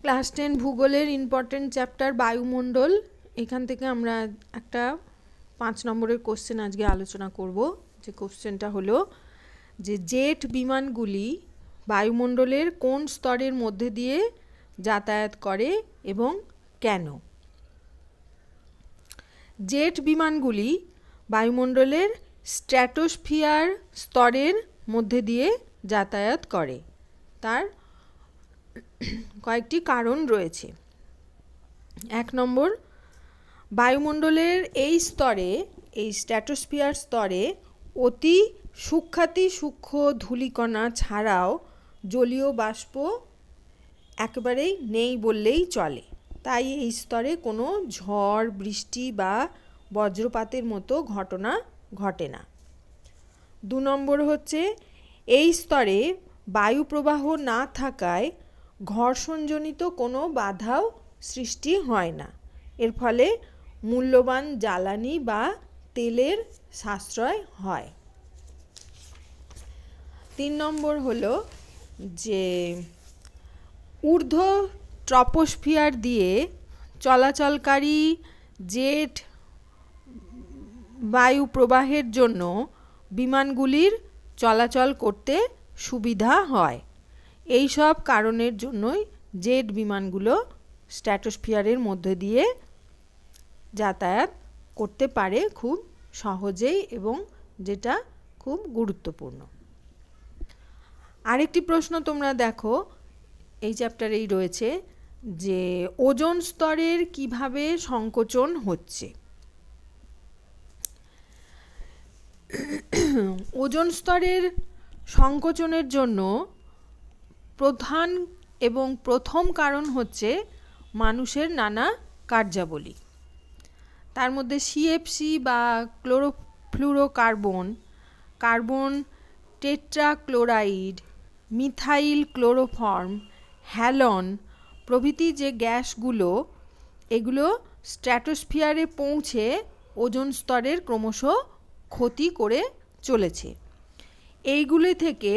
Class ten ভূগোলের important chapter বায়ুমণ্ডল। এখান থেকে আমরা একটা পাঁচ নম্বরের কোশ্চেন আজকে আলোচনা করব। যে কোশ্চেনটা হলো যে জেট বিমানগুলি বায়ুমণ্ডলের কোন স্তরের মধ্যে দিয়ে যাতায়াত করে এবং কেন? জেট বিমানগুলি বায়ুমণ্ডলের স্ট্র্যাটোস্ফিয়ার স্তরের মধ্যে দিয়ে যাতায়াত করে। তার কয়েকটি কারণ রয়েছে। এক নম্বর, বায়ুমণ্ডলের এই স্তরে, এই স্ট্র্যাটোস্ফিয়ার স্তরে অতি সূক্ষাতি সূক্ষ্ম ধূলিকণা ছাড়াও জলীয় বাষ্প একেবারেই নেই বললেই চলে। তাই এই স্তরে কোনো ঝড়, বৃষ্টি বা বজ্রপাতের মতো ঘটনা ঘটে না। দু নম্বর হচ্ছে, এই স্তরে বায়ু প্রবাহ না থাকায় ঘর্ষণজনিত কোনো বাধাও সৃষ্টি হয় না। এর ফলে মূল্যবান জ্বালানি বা তেলের সাশ্রয় হয়। তিন নম্বর হলো যে ঊর্ধ্ব ট্রপোস্ফিয়ার দিয়ে চলাচলকারী জেট বায়ু প্রবাহের জন্য বিমানগুলির চলাচল করতে সুবিধা হয়। এই সব কারণের জন্যই জেট বিমানগুলো স্ট্র্যাটোস্ফিয়ারের মধ্যে দিয়ে যাতায়াত করতে পারে খুব সহজেই এবং যেটা খুব গুরুত্বপূর্ণ। আরেকটি প্রশ্ন তোমরা দেখো, এই চ্যাপ্টারেই রয়েছে যে ওজন স্তরের কীভাবে সংকোচন হচ্ছে। ওজন স্তরের সংকোচনের জন্য প্রধান এবং প্রথম কারণ হচ্ছে মানুষের নানা কার্যাবলী। তার মধ্যে সিএফসি বা chlorofluorocarbon, carbon tetrachloride, methyl chloroform, halon প্রভৃতি যে গ্যাসগুলো, এগুলো স্ট্র্যাটোস্ফিয়ারে পৌঁছে ওজন স্তরের ক্রমশ ক্ষতি করে চলেছে। এইগুলি থেকে